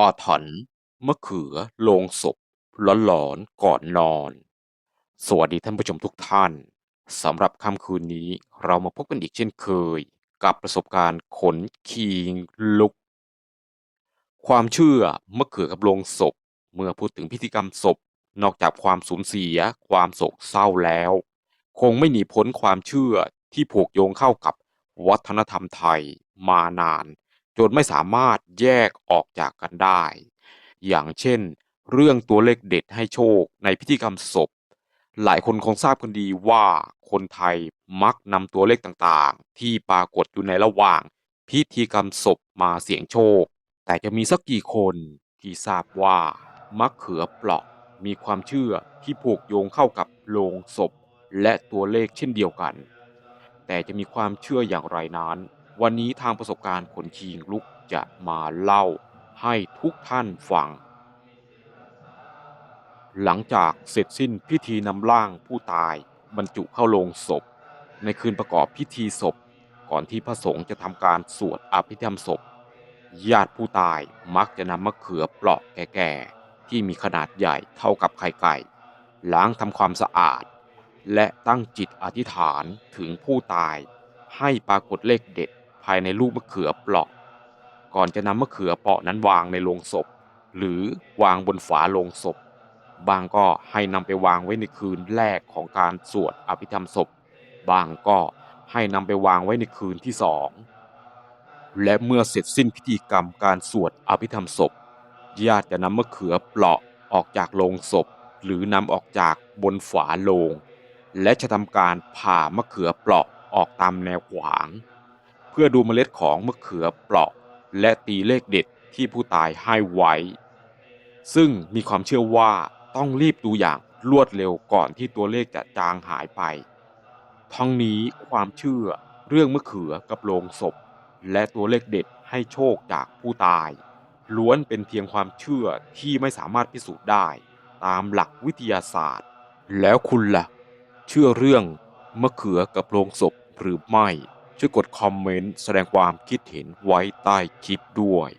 อาถรรพ์มะเขือโลงศพหลอนๆก่อนนอน สวัสดีท่านผู้ชมทุกท่านสำหรับค่ำคืนนี้เรามาพบกันอีกเช่นเคย กับประสบการณ์ขนคิงลุก ความเชื่อมะเขือกับโลงศพ เมื่อพูดถึงพิธีกรรมศพ นอกจากความสูญเสีย ความโศกเศร้าแล้ว คงไม่หนีพ้นความเชื่อที่ผูกโยงเข้ากับวัฒนธรรมไทยมานาน จนไม่สามารถแยกออกจากกันได้ อย่างเช่น เรื่องตัวเลขเด็ดให้โชคในพิธีกรรมศพ หลายคนคงทราบกันดีว่าคนไทยมักนำตัวเลขต่างๆ ที่ปรากฏอยู่ในระหว่างพิธีกรรมศพมาเสี่ยงโชค แต่จะมีสักกี่คนที่ทราบว่ามะเขือเปราะมีความเชื่อที่ผูกโยงเข้ากับโลงศพ และตัวเลขเช่นเดียวกัน แต่จะมีความเชื่ออย่างไรนั้น วันนี้ทางประสบการณ์ขนคิงลุกจะมาเล่าให้ทุกท่านฟัง หลังจากเสร็จสิ้นพิธีนำร่างผู้ตายบรรจุเข้าโลงศพ ในคืนประกอบพิธีศพ ก่อนที่พระสงฆ์จะทำการสวดอภิธรรมศพ ญาติผู้ตายมักจะนำมะเขือเปราะแก่ๆ ที่มีขนาดใหญ่เท่ากับไข่ไก่ ล้างทำความสะอาด และตั้งจิตอธิษฐานถึงผู้ตายให้ปรากฏเลขเด็ด ภายในลูกมะเขือเปราะก่อนจะนำมะเขือเปาะนั้นวางในโลงศพ หรือวางบนฝาโลงศพ บางก็ให้นำไปวางไว้ในคืนแรกของการสวดอภิธรรมศพ บางก็ให้นำไปวางไว้ในคืนที่สอง และเมื่อเสร็จสิ้นพิธีกรรมการสวดอภิธรรมศพ ญาติจะนำมะเขือเปราะออกจากโลงศพ หรือนำออกจากบนฝาโลง และจะทำการผ่ามะเขือเปราะออกตามแนวขวาง เพื่อดูเมล็ดของมะเขือเปราะ และตีเลขเด็ดที่ผู้ตายให้ไว้ ซึ่งมีความเชื่อว่าต้องรีบดูอย่างรวดเร็วก่อนที่ตัวเลขจะจางหายไป ทั้งนี้ความเชื่อเรื่องมะเขือกับโลงศพ และตัวเลขเด็ดให้โชคจากผู้ตาย ล้วนเป็นเพียงความเชื่อที่ไม่สามารถพิสูจน์ได้ ตามหลักวิทยาศาสตร์ แล้วคุณล่ะ เชื่อเรื่องมะเขือกับโลงศพหรือไม่ ช่วยกดคอมเมนต์แสดงความคิดเห็นไว้ใต้คลิปด้วย